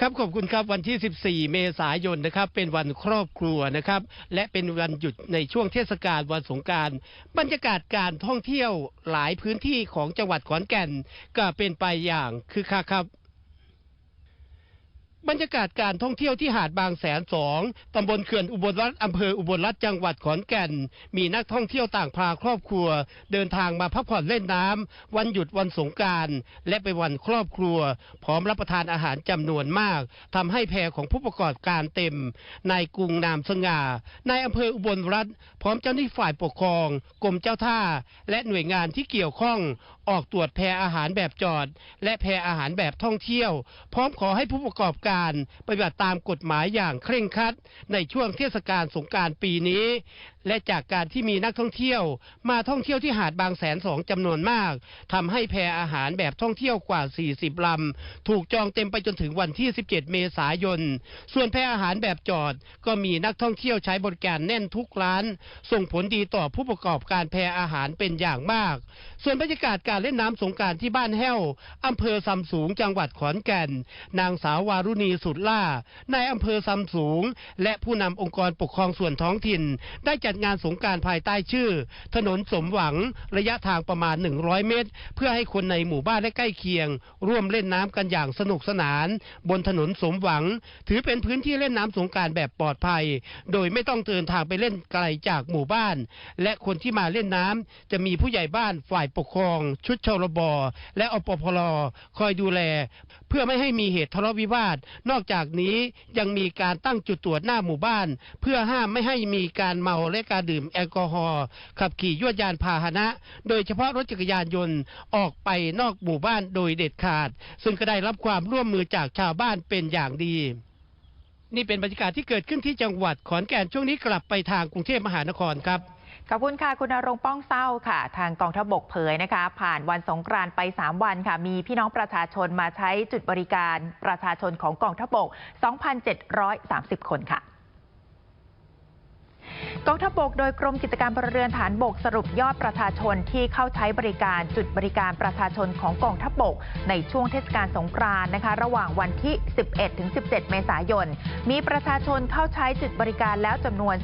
ครับขอบคุณครับวันที่ 14 เมษายนนะครับ เป็นวันครอบครัวนะครับ และเป็นวันหยุดในช่วงเทศกาลวันสงการบรรยากาศการท่องเที่ยวหลายพื้นที่ของจังหวัดขอนแก่น ก็เป็นไปอย่างคือคักครับ บรรยากาศการท่องเที่ยวที่หาดบางแสนสองตำบลเขื่อนอุบลรัฐอำเภออุบลรัฐจังหวัดขอนแก่น มีนักท่องเที่ยวต่างพาครอบครัว เดินทางมาพักผ่อนเล่นน้ำวันหยุดวันสงการและเป็นวันครอบครัว พร้อมรับประทานอาหารจำนวนมากทำให้แพรของผู้ประกอบการเต็มนายกรุงนามสง่านายอำเภออุบลรัฐ พร้อมเจ้าหน้าที่ฝ่ายปกครองกรมเจ้าท่า และหน่วยงานที่เกี่ยวข้องออกตรวจแพรอาหารแบบจอด และแพรอาหารแบบท่องเที่ยว พร้อมขอให้ผู้ประกอบการปฏิบัติตามกฎหมายอย่างเคร่งครัดในช่วงเทศกาลสงการปีนี้ และจากการที่มีนักท่องเที่ยวมาท่องเที่ยวที่หาดบางแสนสองจำนวนมากทำให้แพรอาหารแบบท่องเที่ยวกว่า 40ลำถูกจองเต็มไปจนถึงวันที่ 17 เมษายน ส่วนแพรอาหารแบบจอดก็มีนักท่องเที่ยวใช้บริการแน่นทุกร้าน ส่งผลดีต่อผู้ประกอบการแพรอาหารเป็นอย่างมาก ส่วนบรรยากาศการเล่นน้ำสงการที่บ้านแห้วอำเภอซำสูงจังหวัดขอนแก่น นางสาววารุณีสุดล่านายอำเภอซำสูง และผู้นำองค์กรปกครองส่วนท้องถิ่น ได้จัดงานสงการภายใต้ชื่อ ถนนสมหวังระยะทางประมาณ 100 เมตร เพื่อให้คนในหมู่บ้านและใกล้เคียง ร่วมเล่นน้ำกันอย่างสนุกสนาน บนถนนสมหวัง ถือเป็นพื้นที่เล่นน้ำสงการแบบปลอดภัย โดยไม่ต้องเดินทางไปเล่นไกลจากหมู่บ้าน และคนที่มาเล่นน้ำจะมีผู้ใหญ่บ้านฝ่ายปกครอง ชุดชลบและอปพลคอยดูแล เพื่อไม่ให้มีเหตุทะเลาะวิวาท นอกจากนี้ยังมีการตั้งจุดตรวจหน้าหมู่บ้าน เพื่อห้ามไม่ให้มีการเมาและการดื่มแอลกอฮอล์ขับขี่ยวดยานพาหนะ โดยเฉพาะรถจักรยานยนต์ออกไปนอกหมู่บ้านโดยเด็ดขาด ซึ่งก็ได้รับความร่วมมือจากชาวบ้านเป็นอย่างดีนี่เป็นบรรยากาศที่เกิดขึ้นที่จังหวัดขอนแก่นช่วงนี้กลับไปทางกรุงเทพมหานครครับขอบคุณค่ะ คุณนรงป้องเศร้าค่ะ ทางกองทัพบกเผยนะคะ ผ่านวันสงกรานต์ไป 3 วันค่ะ มีพี่น้องประชาชนมาใช้จุดบริการประชาชนของกองทัพบก 2,730 คนค่ะ กองทัพบกโดยกรมกิจการพลเรือนฐานบกสรุปยอดประชาชนที่เข้าใช้บริการจุดบริการประชาชนของกองทัพบก ในช่วงเทศกาลสงกรานต์นะคะ ระหว่างวันที่ 11 ถึง 17 เมษายน มีประชาชนเข้าใช้จุดบริการแล้วจำนวน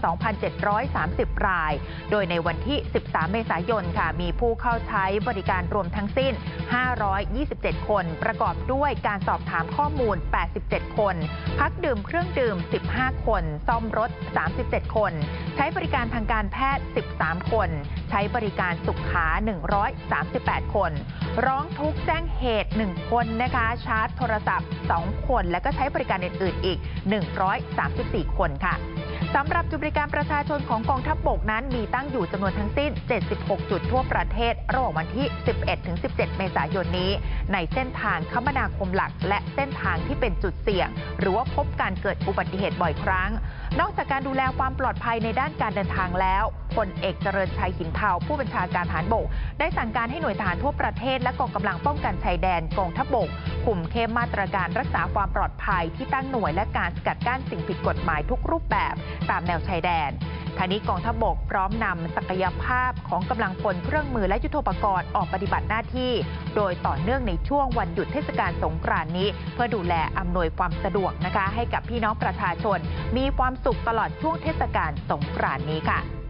2,730 ราย โดยในวันที่ 13 เมษายนค่ะ มีผู้เข้าใช้บริการรวมทั้งสิ้น 527 คน ประกอบด้วยการสอบถามข้อมูล 87 คน พักดื่มเครื่องดื่ม 15 คน ซ่อมรถ 37 คน ใช้บริการทางการแพทย์ 13 คน ใช้บริการสุขา 138 คน ร้องทุกข์แจ้งเหตุ 1 คนนะคะ ชาร์จโทรศัพท์ 2 คน และก็ใช้บริการอื่นๆ อีก 134 คนค่ะ สำหรับจุดบริการประชาชนของกองทัพบบกนั้นมีตั้งอยู่จำนวนทั้งสิ้น 76 จุดทั่วประเทศ ระหว่างวันที่ 11-17 เมษายนนี้ ในเส้นทางคมนาคมหลัก และเส้นทางที่เป็นจุดเสี่ยง หรือว่าพบการเกิดอุบัติเหตุบ่อยครั้ง นอกจากการดูแลความปลอดภัยในด้านการเดินทางแล้วพลเอกเจริญชัยหินเทาผู้บัญชาการทหารบก ได้สั่งการให้หน่วยทหารทั่วประเทศและกองกำลังป้องกันชายแดนกองทัพบกคุมเข้มมาตรการรักษาความปลอดภัยที่ตั้งหน่วยและการสกัดกั้นสิ่งผิดกฎหมายทุกรูปแบบตามแนวชายแดนทางนี้กองทัพบกพร้อมนำศักยภาพของกำลังพลเครื่องมือและยุทโธปกรณ์ออกปฏิบัติหน้าที่ โดยต่อเนื่องในช่วงวันหยุดเทศกาลสงกรานนี้ เพื่อดูแลอำนวยความสะดวกนะคะ ให้กับพี่น้องประชาชน มีความสุขตลอดช่วงเทศกาลสงกรานนี้ค่ะ